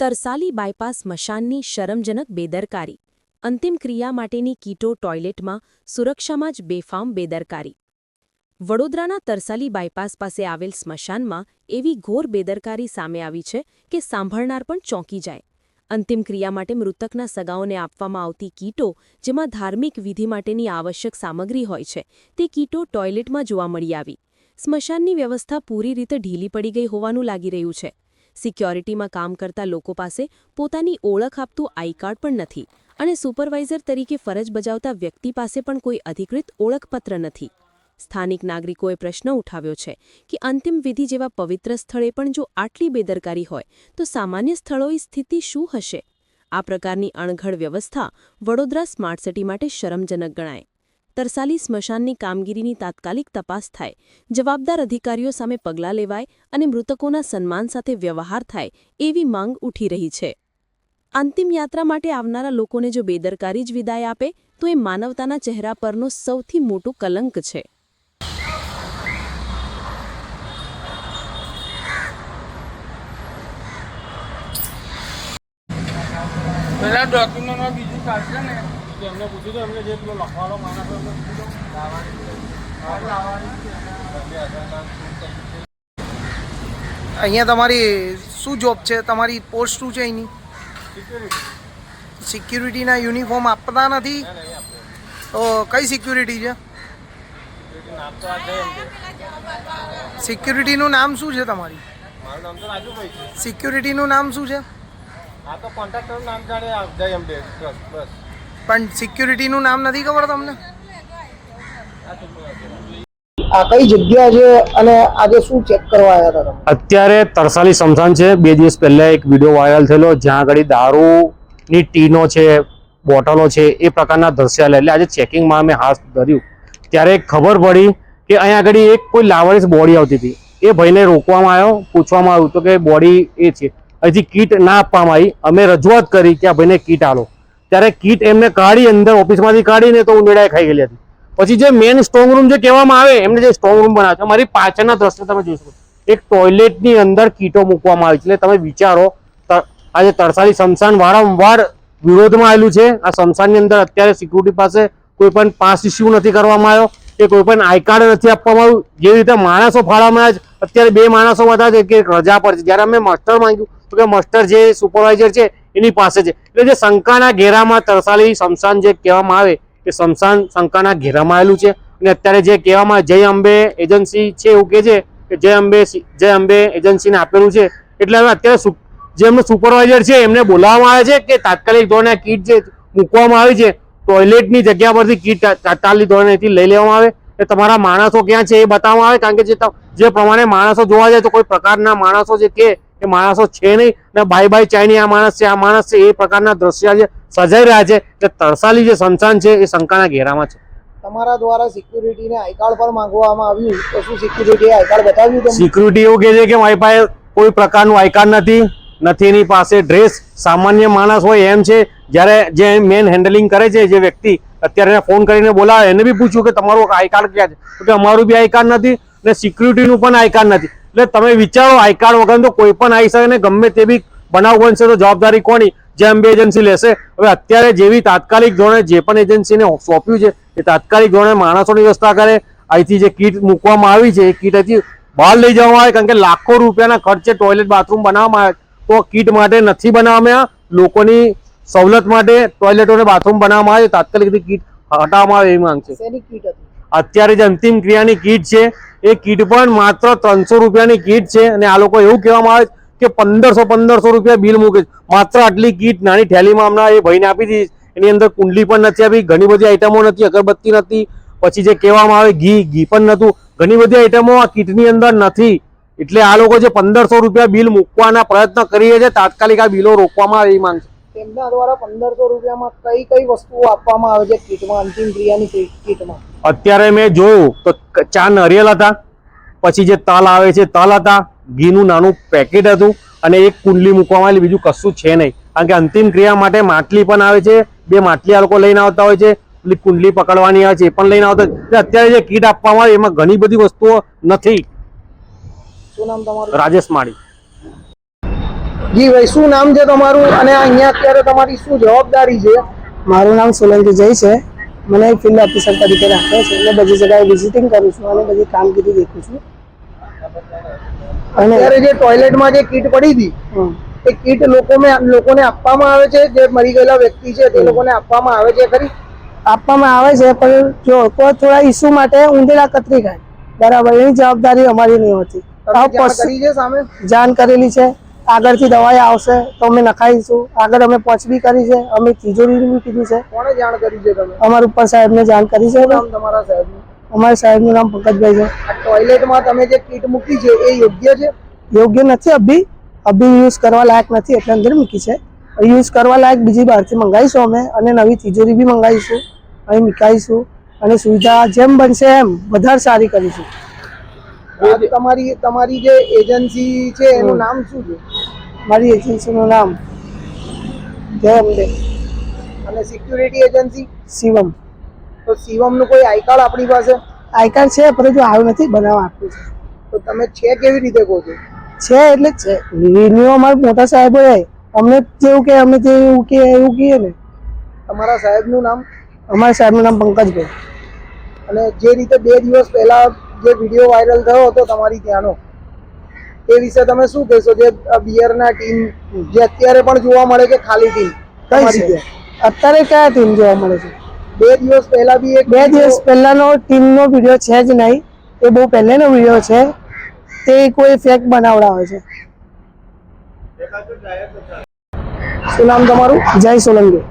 Tarsali bypass મશાનની શરમજનક બેદરકારી. અંતિમ ક્રિયા માટેની કીટો ટોયલેટમાં સુરક્ષામાં જ બેફામ બેદરકારી. વડોદરાના તરસાલી બાયપાસ પાસે આવેલ સ્મશાનમાં એવી ઘોર બેદરકારી સામે આવી છે કે સાંભળનાર પણ ચોંકી જાય. અંતિમ ક્રિયા માટે મૃતકના સગાઓને આપવામાં આવતી કીટો, જેમાં ધાર્મિક વિધિ માટેની આવશ્યક સામગ્રી હોય છે, તે કીટો ટોયલેટમાં જોવા મળી આવી. સ્મશાનની વ્યવસ્થા પૂરી રીતે ઢીલી પડી ગઈ હોવાનું લાગી રહ્યું છે. સિક્યોરિટીમાં કામ કરતા લોકો પાસે પોતાની ઓળખ આપતું આઈ કાર્ડ પણ નથી અને સુપરવાઇઝર તરીકે ફરજ બજાવતા વ્યક્તિ પાસે પણ કોઈ અધિકૃત ઓળખપત્ર નથી. સ્થાનિક નાગરિકોએ પ્રશ્ન ઉઠાવ્યો છે કે અંતિમ વિધિ જેવા પવિત્ર સ્થળે પણ જો આટલી બેદરકારી હોય, તો સામાન્ય સ્થળોની સ્થિતિ શું હશે? આ પ્રકારની અણઘડ વ્યવસ્થા વડોદરા સ્માર્ટ સિટી માટે શરમજનક ગણાય. તરસાલી સ્મશાનની કામગીરીની તાત્કાલિક તપાસ થાય, જવાબદાર અધિકારીઓ સામે પગલાં લેવાય અને મૃતકોના સન્માન સાથે વ્યવહાર થાય એવી માંગ ઉઠી રહી છે. અંતિમ યાત્રા માટે આવનારા લોકોને જો બેદરકારી જ વિદાય આપે, તો એ માનવતાના ચહેરા પરનો સૌથી મોટો કલંક છે. પેલા ડોક્યુમેન્ટમાં બીજું કાઢશે ને. તો એમને પૂછ્યું તો એમને જે પેલો લખવાનો માણસ એમને પૂછ્યું અહીંયા તમારી શું જોબ છે? તમારી પોસ્ટ શું છે એની? સિક્યુરિટીના યુનિફોર્મ આપતા નથી? તો કઈ સિક્યુરિટી છે? સિક્યુરિટીનું નામ શું છે તમારી? સિક્યુરિટીનું નામ શું છે? આ તો કોન્ટ્રાક્ટરનું નામ જાણે જય એમ બસ બસ. પણ સિક્યુરિટીનું નામ નથી ખબર તમને? આ કઈ જગ્યા છે અને આજે શું ચેક કરવા આવ્યા હતા અત્યારે તરસાલી સમસાન છે. બે દિવસ પહેલા એક વીડિયો વાયરલ થયેલો જ્યાં આગળ દારૂની ટીનો છે બોટલો છે એ પ્રકારના દર્શાયેલા એટલે આજે ચેકિંગમાં અમે હાથ ધર્યું. ત્યારે ખબર પડી કે અહીંયા આગળ એક કોઈ લાવારીસ બોડી આવતી હતી. એ ભાઈને રોકવામાં આવ્યો પૂછવામાં આવ્યું તો કે બોડી એ છે. હજી કીટ ના આપવામાં આવી. અમે રજૂઆત કરી કે આ ભાઈને કીટ આલો. ત્યારે કીટ એમને કાઢી અંદર ઓફિસમાંથી કાઢીને તો ઉંદરડાએ ખાઈ ગયેલી હતી. પછી જે મેન સ્ટ્રોંગ રૂમ જે કહેવામાં આવે, એમને જે સ્ટ્રોંગ રૂમ બનાવે છે મારી પાછળના દ્રશ્ય તમે જોઈ શકો. એક ટોયલેટની અંદર કીટો મૂકવામાં આવી છે. એટલે તમે વિચારો આજે તરસાલી શમશાન વારંવાર વિરોધમાં આવેલું છે. આ સ્મશાનની અંદર અત્યારે સિક્યુરિટી પાસે કોઈ પણ પાસ ઇસ્યુ નથી કરવામાં આવ્યો. કે કોઈ પણ આઈ કાર્ડ નથી આપવામાં આવ્યું. જેવી રીતે માણસો ફાળવામાં છે, અત્યારે બે માણસો બધા છે કે રજા પર છે. જ્યારે અમે માસ્ટર માંગ્યું, તો કે માસ્ટર જે સુપરવાઇઝર છે એની પાસે છે. એટલે જે શંકાના ઘેરામાં તરસાલી શમશાન જે કહેવામાં આવે, એ શમશાન શંકાના ઘેરામાં આવેલું છે. અને અત્યારે જે કહેવામાં જય અંબે એજન્સી છે એવું કહે છે કે જય અંબે જય અંબે એજન્સીને આપેલું છે. એટલે હવે અત્યારે જે એમનો સુપરવાઇઝર છે, એમને બોલાવવામાં આવે છે કે તાત્કાલિક ધોરણે કીટ જે મૂકવામાં આવી છે, ટોયલેટની જગ્યા પરથી કીટ તાત્કાલિક ધોરણેથી લઈ લેવામાં આવે. કે તમારા માણસો ક્યાં છે એ બતાવવામાં આવે, કારણ કે જે જે પ્રમાણે માણસો જોવા જાય તો કોઈ પ્રકારના માણસો જે કે એ માણસો છે નહીં ને બાય બાય ચાઇની આ માણસ છે આ માણસ છે એ પ્રકારના દ્રશ્ય જે સજાઈ રહ્યા છે એટલે તરસાલી જે સંસાન છે એ શંકાના ઘેરામાં છે. તમારા દ્વારા સિક્યુરિટીને આઈ કાર્ડ પર માંગવામાં આવ્યું તો શું સિક્યુરિટીએ આઈ કાર્ડ બતાવ્યું સિક્યુરિટી એવું કહે છે કે મારી પાસે કોઈ પ્રકારનું આઈ કાર્ડ નથી નથી એની પાસે ડ્રેસ સામાન્ય માણસ હોય એમ છે જ્યારે જે મેન હેન્ડલિંગ કરે છે જે વ્યક્તિ અત્યારે ફોન કરીને બોલાવે એને બી પૂછ્યું કે તમારું આઈ કાર્ડ ક્યાં છે? તો કે અમારું બી આઈ કાર્ડ નથી ને સિક્યુરિટીનું પણ આઈ કાર્ડ નથી. એટલે તમે વિચારો આઈ કાર્ડ વગર તો કોઈ પણ આવી શકે ને ગમે તે બી બનાવ બનશે તો જવાબદારી કોની? જે અંબે એજન્સી લેશે. હવે અત્યારે જેવી તાત્કાલિક ધોરણે જે પણ એજન્સીને સોંપ્યું છે એ તાત્કાલિક ધોરણે માણસોની વ્યવસ્થા કરે. અહીંથી જે કીટ મૂકવામાં આવી છે એ કીટ અહીંથી બહાર લઈ જવામાં આવે. કારણ કે લાખો રૂપિયાના ખર્ચે ટોયલેટ બાથરૂમ બનાવવામાં આવે. તો કીટ માટે નથી બનાવવામાં. લોકોની સવલત માટે ટોયલેટો અને બાથરૂમ બનાવવામાં આવે. તાત્કાલિક કીટ હટાવવામાં આવે એવી માંગ છે. અત્યારે જે અંતિમ ક્રિયાની કીટ છે એ કીટ પણ માત્ર ત્રણસો રૂપિયાની કીટ છે અને આ લોકો એવું કહેવામાં આવે કે પંદરસો પંદરસો રૂપિયા બિલ મૂકે માત્ર આટલી કીટ નાની થેલીમાં હમણાં એ ભાઈને આપી દીધી એની અંદર કુંડલી પણ નથી આપી, ઘણી બધી આઈટમો નથી, અગરબત્તી નથી, પછી જે કહેવામાં આવે ઘી ઘી પણ નહોતું. ઘણી બધી આઈટમો આ કીટની અંદર નથી. એટલે આ લોકો જે પંદરસો રૂપિયા બિલ મૂકવાના પ્રયત્ન કરી રહ્યા છે, તાત્કાલિક આ બિલો રોકવામાં આવે એ માંગ તેમના દ્વારા પંદરસો રૂપિયામાં કઈ કઈ વસ્તુઓ આપવામાં આવે છે કીટમાં અંતિમ ક્રિયાની કીટમાં? અત્યારે મેં જોયું તો ચા નરિયેલ હતા પછી જે તલ આવે છે તલ હતા ઘીનું નાનું પેકેટ હતું અને એક કુંડલી મૂકવામાં આવેલી બીજું કશું છે નહીં. કારણ કે અંતિમ ક્રિયા માટે માટલી પણ આવે છે બે માટલી આ લોકો લઈને આવતા હોય છે પેલી કુંડલી પકડવાની આવે છે એ પણ લઈને આવતા હોય એટલે અત્યારે જે કીટ આપવામાં આવે એમાં ઘણી બધી વસ્તુઓ નથી. શું નામ તમારું? રાજેશ માળી. જી ભાઈ શું નામ છે તમારું? અને અહીંયા અત્યારે તમારી શું જવાબદારી છે? મારું નામ સોલંકી જય છે. મને ફિલ્ડ ઓફિસર તરીકે રાખ્યો છે. એટલે બધી જગ્યાએ વિઝિટિંગ કરું છું અને બધી કામગીરી દેખું છું. અને અત્યારે જે ટોયલેટમાં જે કીટ પડી હતી એ કીટ લોકોને લોકોને આપવામાં આવે છે? જે મરી ગયેલા વ્યક્તિ છે તે લોકોને આપવામાં આવે છે ખરી? આપવામાં આવે છે પણ જો કોઈ થોડા ઇસ્યુ માટે ઊંધેલા કતરી ખાય. બરાબર એની જવાબદારી અમારી નહીં હોતી. જાણ કરેલી છે. આગળથી દવાઈ આવશે તો અમે નખાઈશું. આગળ અમે પહોંચ બી કરી છે. અમે તિજોરી કીધું છે. કોણે જાણ કરી છે તમે? અમારા ઉપર સાહેબને જાણ કરી છે. નામ તમારા સાહેબનું? અમારા સાહેબનું નામ પંકજભાઈ છે. આ ટોયલેટમાં તમે જે કીટ મૂકી છે એ યોગ્ય છે? યોગ્ય નથી અભી. અભી યુઝ કરવા લાયક નથી એટલે અંદર મૂકી છે. યુઝ કરવા લાયક બીજી બહારથી મંગાવીશું અમે અને નવી તિજોરી બી મંગાવીશું. અહીં મૂકાઈશું અને સુવિધા જેમ બનશે એમ વધારે સારી કરીશું. તમારી તમારી જે એજન્સી છે એનું નામ શું છે? મારી એજન્સીનું નામ જય અંબે અને સિક્યુરિટી એજન્સી શિવમ. તો શિવમનું કોઈ આઈ કાર્ડ આપણી પાસે? આઈ કાર્ડ છે પરંતુ આવ્યું નથી બનાવવા આપ્યું છે. તો તમે છે કેવી રીતે કહો છો? છે એટલે છે. રિન્યુ અમારા મોટા સાહેબોએ અમને જેવું કે અમે તે એવું કે એવું કહીએ ને. તમારા સાહેબનું નામ? અમારા સાહેબનું નામ પંકજભાઈ. અને જે રીતે બે દિવસ પહેલાં જે વીડિયો વાયરલ થયો હતો તમારી ત્યાંનો એ વિશે તમે શું કહેશો? જે બિયરના ટીમ જે અત્યારે પણ જોવા મળે કે ખાલી ટીમ? કઈ છે અત્યારે કયા ટીમ જોવા મળે છે? બે દિવસ પહેલા બી એક બે દિવસ પહેલાનો ટીમનો વીડિયો છે જ નહીં. એ બહુ પહેલેનો વીડિયો છે. તે કોઈ ફેક બનાવડાવે છે. શું નામ તમારું? જય સોલંકી.